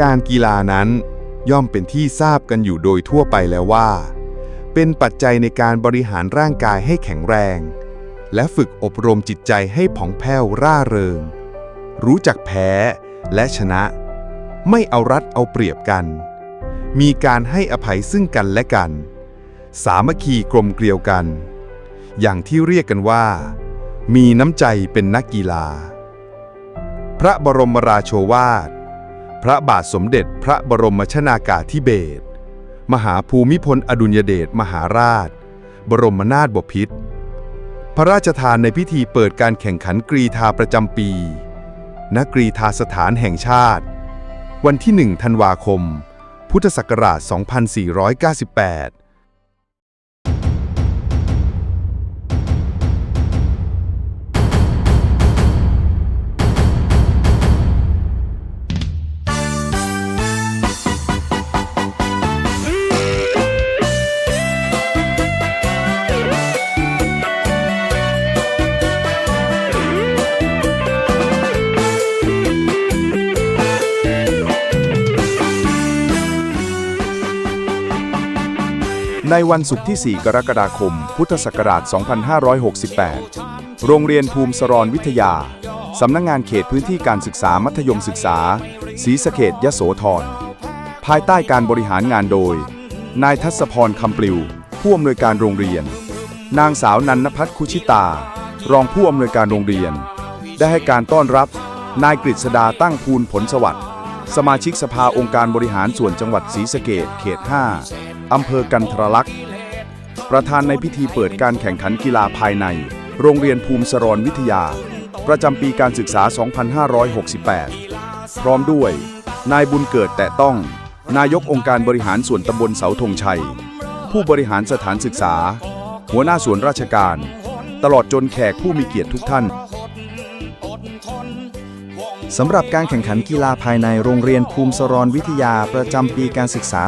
การกีฬานั้น ย่อมเป็นที่ทราบกันอยู่โดยทั่วไปแล้วว่า เป็นปัจจัยในการบริหารร่างกายให้แข็งแรง และฝึกอบรมจิตใจให้ผ่องแผ้วร่าเริง รู้จักแพ้และชนะ ไม่เอารัดเอาเปรียบกัน มีการให้อภัยซึ่งกันและกัน สามัคคีกลมเกลียวกัน อย่างที่เรียกกันว่า มีน้ำใจเป็นนักกีฬา พระบรมราโชวาท พระบาทสมเด็จพระบรมชนากาธิเบศรมหาภูมิพลอดุลยเดชมหาราช บรมนาถบพิตรพระราชทานในพิธีเปิดการแข่งขันกรีธาประจำปี ณ กรีธาสถานแห่งชาติ วันที่ 1 ธันวาคม พุทธศักราช 2498 ในวันศุกร์ที่ 4 กรกฎาคม พุทธศักราช 2568 โรงเรียนภูมิสรรวิทยา สำนักงงานเขตพื้นที่การศึกษามัธยมศึกษา ศรีสะเกดยโสธร ภายใต้การบริหารงานโดย นายทัศพรคำปลิว ผู้อำนวยการโรงเรียน นางสาวนันนพัฒน์คุชิตา รองผู้อำนวยการโรงเรียน ได้ให้การต้อนรับ นายกฤษดาตั้งภูลผลสวัสดิ์ สมาชิกสภาองค์การบริหารส่วนจังหวัดศรีสะเกดเขต 5 อำเภอกันทรลักษณ์ ประธานในพิธีเปิดการแข่งขันกีฬาภายใน โรงเรียนภูมิสรรวิทยา ประจำปีการศึกษา 2568 พร้อมด้วย นายบุญเกิดแต่ต้อง นายกองค์การบริหารส่วนตำบลเสาธงชัย ผู้บริหารสถานศึกษา หัวหน้าส่วนราชการ ตลอดจนแขกผู้มีเกียรติทุกท่าน สำหรับการแข่งขันกีฬาภายในโรงเรียนภูมิสรรวิทยาประจำปีการศึกษา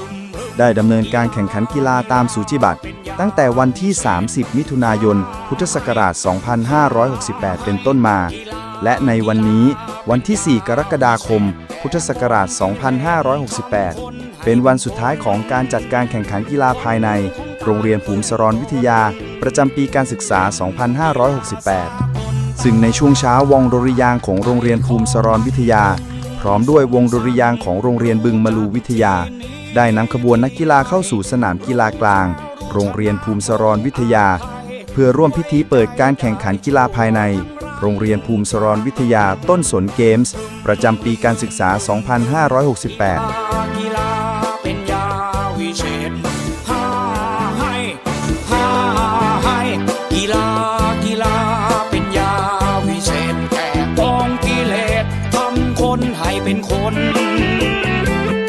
2568 ได้ดำเนินการแข่งขันกีฬาตามสูจิบัตรตั้งแต่วันที่ 30 มิถุนายน พุทธศักราช 2568 เป็นต้นมา และในวันนี้วันที่ 4 กรกฎาคม พุทธศักราช 2568 เป็นวันสุดท้ายของการจัดการแข่งขันกีฬาภายใน โรงเรียนภูมิสรรวิทยา ประจำปีการศึกษา 2568 ซึ่งในช่วงเช้าวงดริยางของโรงเรียนภูมิสรรวิทยา พร้อมด้วยวงดริยางของโรงเรียนบึงมะลูวิทยา ได้นำขบวนนักกีฬาเข้าสู่สนามกีฬากลาง โรงเรียนภูมิสรรวิทยา เพื่อร่วมพิธีเปิดการแข่งขันกีฬาภายใน โรงเรียนภูมิสรรวิทยาต้นสนเกมส์ ประจำปีการศึกษา 2568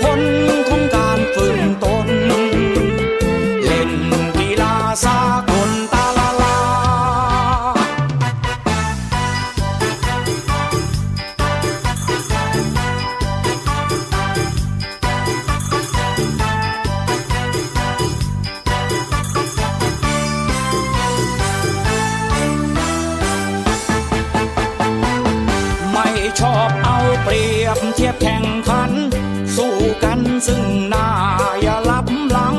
ผลของการฝึกตน เล่นกีฬาสากลตาลาลา ไม่ชอบเอาเปรียบเทียบแข่ง ซึ่งหน้าอย่าลับหลัง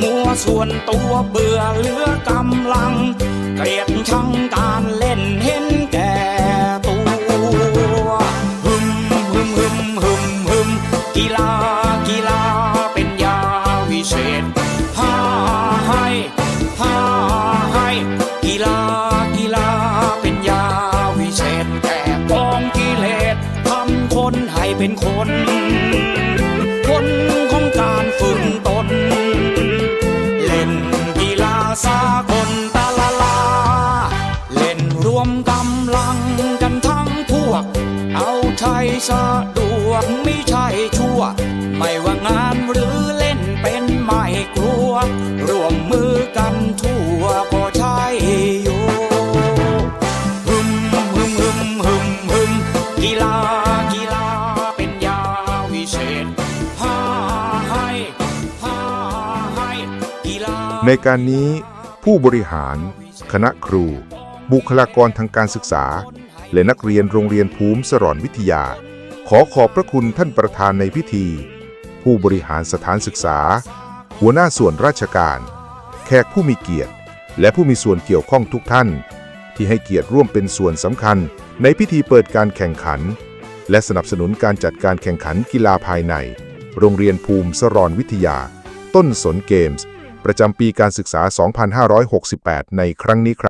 มัวส่วนตัวเบื่อเหลือกำลัง เกลียดชังการเล่นเห็นแก่ต สะดวกไม่ใช่ชั่ว ไม่ว่างานหรือเล่นเป็นไม่กลัว ร่วมมือกันทั่วก็ใช่อยู่หึมหึมหึมหึมหึมกีฬากีฬาเป็นยาวิเศษหาให้หาให้กีฬาในการนี้ผู้บริหาร คณะครู บุคลากรทางการศึกษา และนักเรียนโรงเรียนภูมิสรรวิทยา ขอขอบพระคุณท่านประธานในพิธี ผู้บริหารสถานศึกษา หัวหน้าส่วนราชการ แขกผู้มีเกียรติ และผู้มีส่วนเกี่ยวข้องทุกท่าน ที่ให้เกียรติร่วมเป็นส่วนสำคัญ ในพิธีเปิดการแข่งขัน และสนับสนุนการจัดการแข่งขันกีฬาภายใน โรงเรียนภูมิสรรวิทยา ต้นสนเกมส์ ประจำปีการศึกษา 2568 ในครั้งนี้ครับ